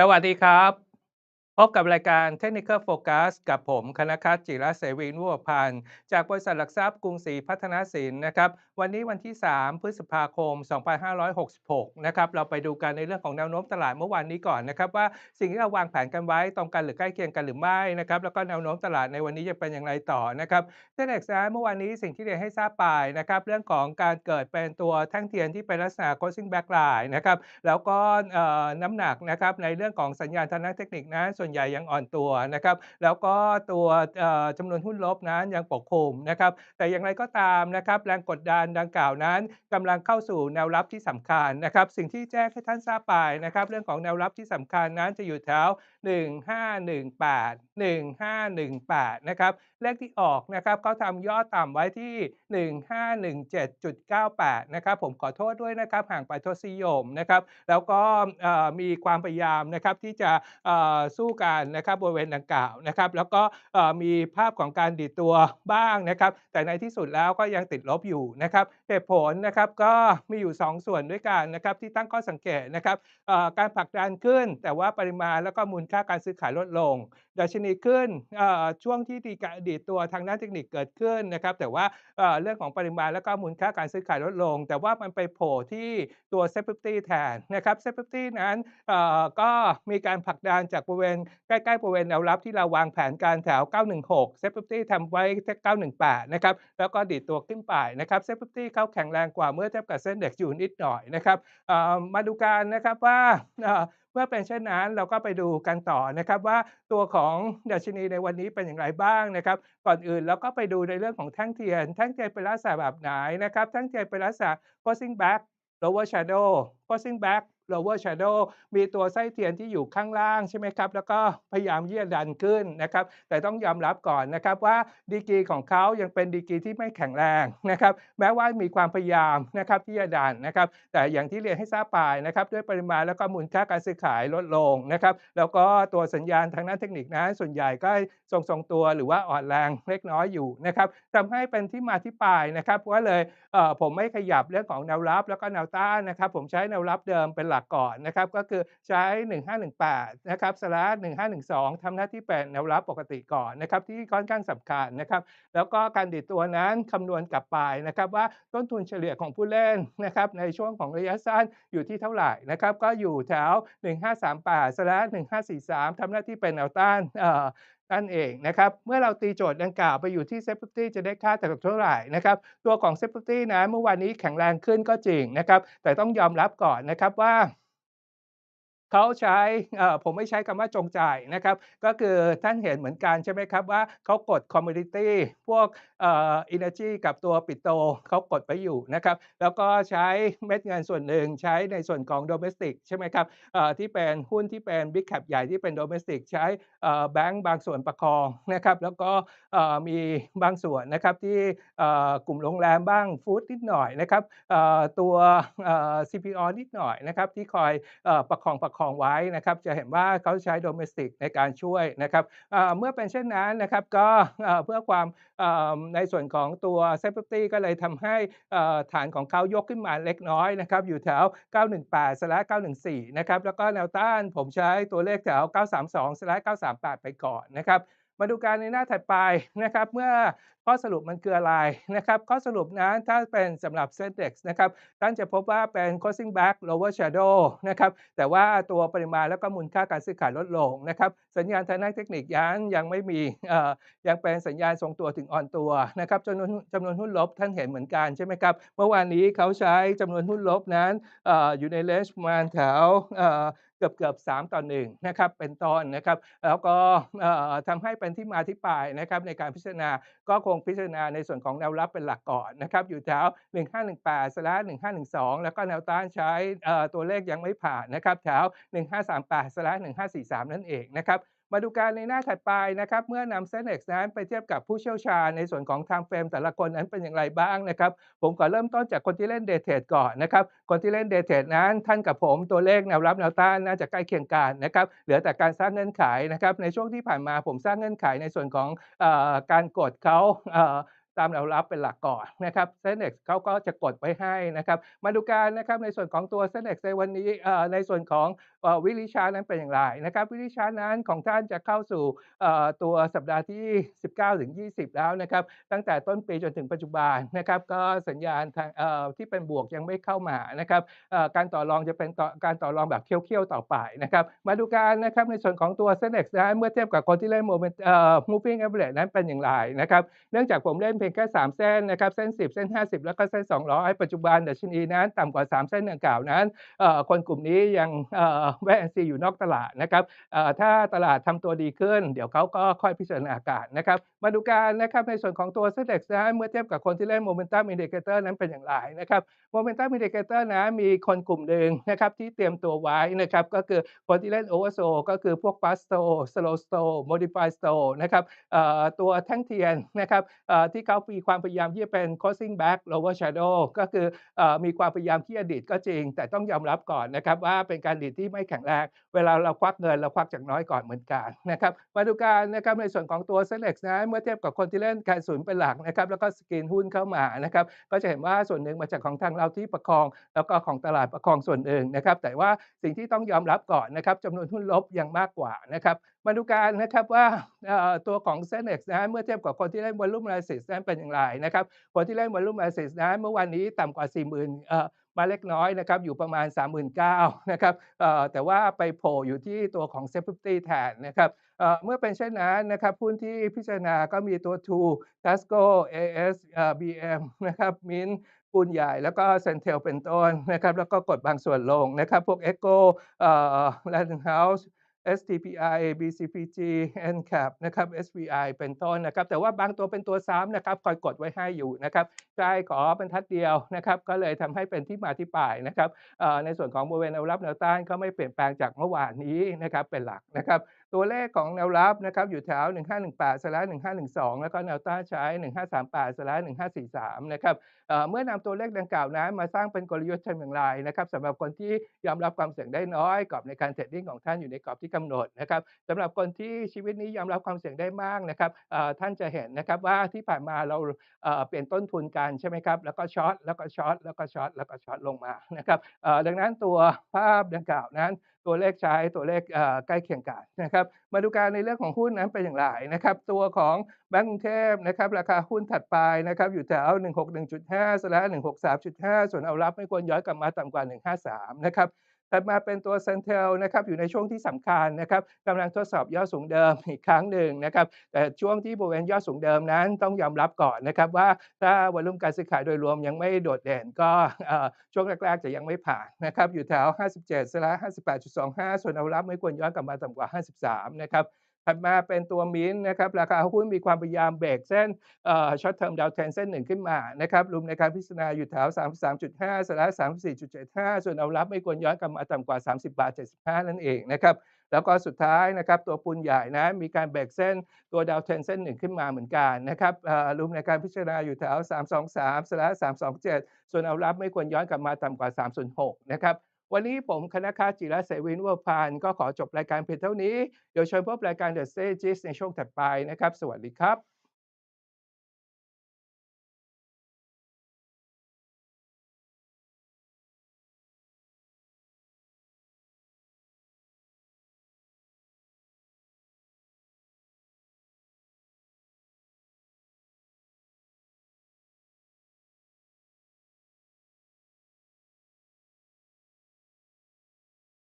สวัสดีครับ พบกับรายการ Technical Focus กับผมคณคัตจิระเสวีนุวพันธ์จากบริษัทหลักทรัพย์กรุงศรีพัฒนาสินนะครับวันนี้วันที่ 3 พฤษภาคม 2566 นะครับเราไปดูกันในเรื่องของแนวโน้มตลาดเมื่อวานนี้ก่อนนะครับว่าสิ่งที่เราวางแผนกันไว้ตรงกันหรือใกล้เคียงกันหรือไม่นะครับแล้วก็แนวโน้มตลาดในวันนี้จะเป็นอย่างไรต่อนะครับเซ็นเด็กซ์นะเมื่อวานนี้สิ่งที่เรียนให้ทราบไปนะครับเรื่องของการเกิดเป็นตัวแท่งเทียนที่เป็นลักษณะ crossing backline นะครับแล้วก็น้ำหนักนะครับในเรื่องของสัญญาณทางด้านเทคนิคนะส่วนใหญ่ยังอ่อนตัวนะครับ แล้วก็ตัวเอ่อจำนวนหุ้นลบนั้นยังปกคลุมนะครับ แต่อย่างไรก็ตามนะครับ แรงกดดันดังกล่าวนั้นกำลังเข้าสู่แนวรับที่สำคัญนะครับ สิ่งที่แจ้งให้ท่านทราบไปนะครับ เรื่องของแนวรับที่สำคัญนั้นจะอยู่แถว1518 1518นะครับเลขที่ออกนะครับเขาทำย่อต่ำไว้ที่ 1517.98นะครับผมขอโทษด้วยนะครับห่างไปทศนิยมนะครับแล้วก็มีความพยายามนะครับที่จะสู้กันนะครับบริเวณดังกล่าวนะครับแล้วก็มีภาพของการดีดตัวบ้างนะครับแต่ในที่สุดแล้วก็ยังติดลบอยู่นะครับเหตุผลนะครับก็มีอยู่ 2 ส่วนด้วยกันนะครับที่ตั้งข้อสังเกตนะครับการผลักดันขึ้น แต่ว่าปริมาณแล้วก็มูลค่าการซื้อขายลดลงดัชนีขึ้นช่วงที่ดีกดีดตัวทางด้านเทคนิคเกิดขึ้นนะครับ แต่ว่าเรื่องของปริมาณแล้วก็มูลค่าการซื้อขายลดลง แต่ว่ามันไปโผล่ที่ตัว Set 50แทนนะครับ Set 50นั้นก็มีการผลักดันจากบริเวณใกล้ๆบริเวณแนวรับที่เราวางแผนการแถว 916 Set 50ทำไว้ที่918 นะครับ แล้วก็ดีดตัวขึ้นไปนะครับ Set 50เข้าแข็งแรงกว่าเมื่อเทียบกับเส้นเด็กอยู่นิดหน่อยนะครับมาดูกันนะครับว่า เมื่อเป็นเช่นนั้นเราก็ไปดูกันต่อนะครับว่าตัวของดัชนีในวันนี้เป็นอย่างไรบ้างนะครับ ก่อนอื่นเราก็ไปดูในเรื่องของแท่งเทียน แท่งเทียนเป็นลักษณะแบบไหนนะครับ แท่งเทียนเป็นลักษณะ crossing back lower shadow crossing back lower shadow มีตัวไส้เทียนที่อยู่ข้างล่างใช่ไหมครับ แล้วก็พยายามที่จะดันขึ้นนะครับ แต่ต้องยอมรับก่อนนะครับว่าดีกรีของเขายังเป็นดีกรีที่ไม่แข็งแรงนะครับ แม้ว่ามีความพยายามนะครับที่จะดันนะครับ แต่อย่างที่เรียนให้ทราบไปนะครับ ด้วยปริมาณแล้วก็มูลค่าการซื้อขายลดลงนะครับ แล้วก็ตัวสัญญาณทางด้านเทคนิคนั้นส่วนใหญ่ก็ทรงๆตัวหรือว่าอ่อนแรงเล็กน้อยอยู่นะครับทำให้เป็นที่มาที่ไปนะครับก็เลยเผมไม่ขยับเรื่องของแนวรับแล้วก็แนวต้านนะครับ ผมใช้แนวรับเดิมเป็นหลักก่อนนะครับก็คือใช้ 1518 นะครับสลัด1512ทำหน้าที่เป็นแนวรับปกติก่อนนะครับที่ค่อนข้างสำคัญนะครับแล้วก็การดีดตัวนั้นคำนวณกลับไปนะครับว่าต้นทุนเฉลี่ยของผู้เล่นนะครับในช่วงของระยะสั้นอยู่ที่เท่าไหร่นะครับก็อยู่แถว 1538สลัด1543ทำหน้าที่เป็นแนวต้านเอ่อ นั่นเองนะครับเมื่อเราตีโจทย์ดังกล่าวไปอยู่ที่ Set 50จะได้ค่าแต่เท่าไหร่นะครับตัวของ Set 50นะเมื่อวานนี้แข็งแรงขึ้นก็จริงนะครับแต่ต้องยอมรับก่อนนะครับว่า เขาใช้ผมไม่ใช้คำว่าจงใจนะครับ ก็คือท่านเห็นเหมือนกันใช่ไหมครับว่าเขากด commodity พวกเอ่อ energy กับตัวปิโตเขากดไปอยู่นะครับ แล้วก็ใช้เม็ดเงินส่วนหนึ่งใช้ในส่วนของ domestic ใช่ไหมครับที่เป็นหุ้นที่เป็น big cap ใหญ่ที่เป็น domestic ใช้แบงก์บางส่วนประคองนะครับ แล้วก็มีบางส่วนนะครับที่กลุ่มโรงแรมบ้างฟู้ดนิดหน่อยนะครับตัวเอ่อ CPO นิดหน่อยนะครับที่คอยอประคองประคองไว้นะครับจะเห็นว่าเขาใช้โดเมสติกในการช่วยนะครับเมื่อเป็นเช่นนั้นนะครับก็เพื่อความในส่วนของตัวเซฟตี้ก็เลยทำให้ฐานของเขายกขึ้นมาเล็กน้อยนะครับอยู่แถว 918สลัด914 นะครับแล้วก็แนวต้านผมใช้ตัวเลขแถว 932สลัด938 ไปก่อนนะครับ มาดูการในหน้าถัดไปนะครับ เมื่อข้อสรุปมันคืออะไรนะครับ ข้อสรุปนั้นถ้าเป็นสำหรับ Sendex นะครับท่านจะพบว่าเป็น crossing back lower shadow นะครับแต่ว่าตัวปริมาณแล้วก็มูลค่าการซื้อขายลดลงนะครับสัญญาณทางด้านเทคนิคยันยังไม่มีเอ่อยังเป็นสัญญาณทรงตัวถึงอ่อนตัวนะครับจำนวนจำนวนหุ้นลบท่านเห็นเหมือนกันใช่ไหมครับเมื่อวานนี้เขาใช้จำนวนหุ้นลบนั้นเอ่ออยู่ในเลนจ์ประมาณแถว เกือบเกือบสามต่อหนึ่งนะครับเป็นต้นนะครับ แล้วก็เอ่อทำให้เป็นที่มาที่ไปนะครับในการพิจารณาก็คงพิจารณาในส่วนของแนวรับเป็นหลักก่อนนะครับอยู่แถว1518สลัด1512 แล้วก็แนวต้านใช้ตัวเลขยังไม่ผ่านนะครับแถว1538สลัด1543 นั่นเองนะครับ มาดูการในหน้าถัดไปนะครับ เมื่อนำเซนเอ็กซ์นั้นไปเทียบกับผู้เชี่ยวชาญในส่วนของไทม์เฟรมแต่ละคนนั้นเป็นอย่างไรบ้างนะครับ ผมขอเริ่มต้นจากคนที่เล่นเดทก่อนนะครับ คนที่เล่นเดทนั้น ท่านกับผมตัวเลขแนวรับแนวต้านน่าจะใกล้เคียงกันนะครับ เหลือแต่การสร้างเงื่อนไขนะครับ ในช่วงที่ผ่านมาผมสร้างเงื่อนไขในส่วนของอการกดเขา ตามแนวรับเป็นหลักก่อนนะครับ Senex เขาก็จะกดไว้ให้นะครับ มาดูกันนะครับในส่วนของตัว Senex ในวันนี้ในส่วนของเอ่อ Weekly Chart นั้นเป็นอย่างไรนะครับ Weekly Chart นั้นของท่านจะเข้าสู่ตัวสัปดาห์ที่ 19-20 แล้วนะครับ ตั้งแต่ต้นปีจนถึงปัจจุบันนะครับก็สัญญาณทางที่เป็นบวกยังไม่เข้ามานะครับการต่อรองจะเป็นการต่อรองแบบเคี่ยวๆต่อไปนะครับ มาดูกันนะครับในส่วนของตัว Senex นั้นะเมื่อเทียบกับคนที่เล่น Moment เอ่อ Moving Average นั้นเป็นอย่างไรนะครับ เนื่องจากผมเล่นเพียงแค่ 3 เส้นนะครับเส้น 10 เส้น 50 แล้วก็เส้น 200 ปัจจุบันดัชนีนั้นต่ำกว่า 3 เส้นดังกล่าวนั้นคนกลุ่มนี้ยังเอ่อแวะแอนซีอยู่นอกตลาดนะครับถ้าตลาดทำตัวดีขึ้น เดี๋ยวเขาก็ค่อยพิจารณาอาการนะครับมาดูกันนะครับในส่วนของตัว Senex นั้นเมื่อเทียบกับคนที่เล่น Momentum Indicator นั้นเป็นอย่างไรนะครับ Momentum Indicator นะมีคนกลุ่มหนึ่งนะครับที่เตรียมตัวไว้นะครับก็คือคนที่เล่น Oversold ก็คือพวก Fast Stall Slow Stall Modified Stall นะครับตัวแท่งเทียนนะครับที่เขามีความพยายามที่จะเป็น Closing Back Lower Shadow ก็คืออมีความพยายามที่จะดีดก็จริง แต่ต้องยอมรับก่อนนะครับว่าเป็นการดีดที่ไม่แข็งแรงเวลาเราควักเงินเราควักจากน้อยก่อนเหมือนกันนะครับมาดูกันนะครับในส่วนของตัว Senex นะเมื่อเทียบกับคนที่เล่นการศูนย์เป็นหลักนะครับแล้วก็สกรีนหุ้นเข้ามานะครับก็จะเห็นว่าส่วนหนึ่งมาจากของทางเราที่ประคอง แล้วก็ของตลาดประคองส่วนหนึ่งนะครับแต่ว่าสิ่งที่ต้องยอมรับก่อนนะครับจำนวนหุ้นลบยังมากกว่านะครับมาดูกันนะครับว่าตัวของ Senex นะเมื่อเทียบกับคนที่เล่น Volume Analysis นั้นเป็นอย่างไรนะครับคนที่เล่น Volume Analysis นั้นเมื่อวานนี้ต่ำกว่า 40,000เอ่อมาเล็กน้อยนะครับอยู่ประมาณ 39,000นะครับแต่ว่าไปโผล่อยู่ที่ตัวของ Set 50แทนนะครับเมื่อเป็นเช่นนั้นนะครับหุ้นที่พิจารณาก็มีตัว True Tasco AS เอ่อ BM นะครับ Mint ปูนใหญ่แล้วก็ Centel เป็นต้นนะครับแล้วก็กดบางส่วนลงนะครับพวก Echo เอ่อ Random House STPI BCPG NCAP นะครับ SVI เป็นต้นนะครับ แต่ว่าบางตัวเป็นตัวซ้ำนะครับ คอยกดไว้ให้อยู่นะครับใช่ขอบรรทัดเดียวนะครับ ก็เลยทำให้เป็นที่มาที่ไปนะครับในส่วนของบริเวณแนวรับแนวต้านก็ไม่เปลี่ยนแปลงจากเมื่อวานนี้นะครับเป็นหลักนะครับ ตัวเลขของแนวรับนะครับอยู่แถว 1518สลาย1512 แล้วก็แนวต้านใช้ 1538สลาย1543 นะครับเเมื่อนำตัวเลขดังกล่าวนั้นมาสร้างเป็นกลยุทธ์ทำอย่างไรนะครับสำหรับคนที่ยอมรับความเสี่ยงได้น้อยกรอบในการเทรดดิ้งของท่านอยู่ในกรอบที่กำหนดนะครับสำหรับคนที่ชีวิตนี้ยอมรับความเสี่ยงได้มากนะครับท่านจะเห็นนะครับว่าที่ผ่านมาเราเเปลี่ยนต้นทุนกันใช่ไหมครับแล้วก็ช็อตแล้วก็ช็อตแล้วก็ช็อตแล้วก็ช็อตลงมานะครับดังนั้นตัวภาพดังกล่าวนั้นตัวเลขใช้ตัวเลขใกล้เคียงกันนะครับมาดูการในเรื่องของหุ้นนั้นเป็นอย่างไรนะครับตัวของแบงก์กรุงเทพนะครับราคาหุ้นถัดไปนะครับอยู่แถว 161.5สละ163.5 ส่วนเอารับไม่ควรย้อนกลับมาต่ำกว่า 153 นะครับ ถัดมาเป็นตัวเซนเทลนะครับอยู่ในช่วงที่สำคัญนะครับกำลังทดสอบยอดสูงเดิมอีกครั้งหนึ่งนะครับแต่ช่วงที่บริเวณยอดสูงเดิมนั้นต้องยอมรับก่อนนะครับว่าถ้าวอลุ่มการซื้อขายโดยรวมยังไม่โดดเด่นก็ช่วงแรกๆจะยังไม่ผ่านนะครับอยู่แถว 57สละ58.25 ส่วนเอารับไม่ควรย้อนกลับมาต่ำกว่า 53 นะครับ ถัดมาเป็นตัวมินท์นะครับ ราคาหุ้นมีความพยายามเบรกเส้นช็อตเทอมดาวเทนเส้นหนึ่งขึ้นมานะครับรวมในการพิจารณาอยู่แถว 33.5สละ34.75 ส่วนเอารับไม่ควรย้อนกลับมาต่ำกว่า 30 บาท 75 นั่นเองนะครับแล้วก็สุดท้ายนะครับตัวปูนใหญ่นะมีการเบรกเส้นตัวดาวเทนเส้นหนึ่งขึ้นมาเหมือนกันนะครับรวมในการพิจารณาอยู่แถว 323สละ327 ส่วนเอารับไม่ควรย้อนกลับมาต่ำกว่า 306 นะครับ วันนี้ผมคณะคาจิระเสวินวัวพานก็ขอจบรายการเพียงเท่านี้ เดี๋ยวเชิญพบรายการ The s t a g e s ในช่วงถัดไปนะครับ สวัสดีครับ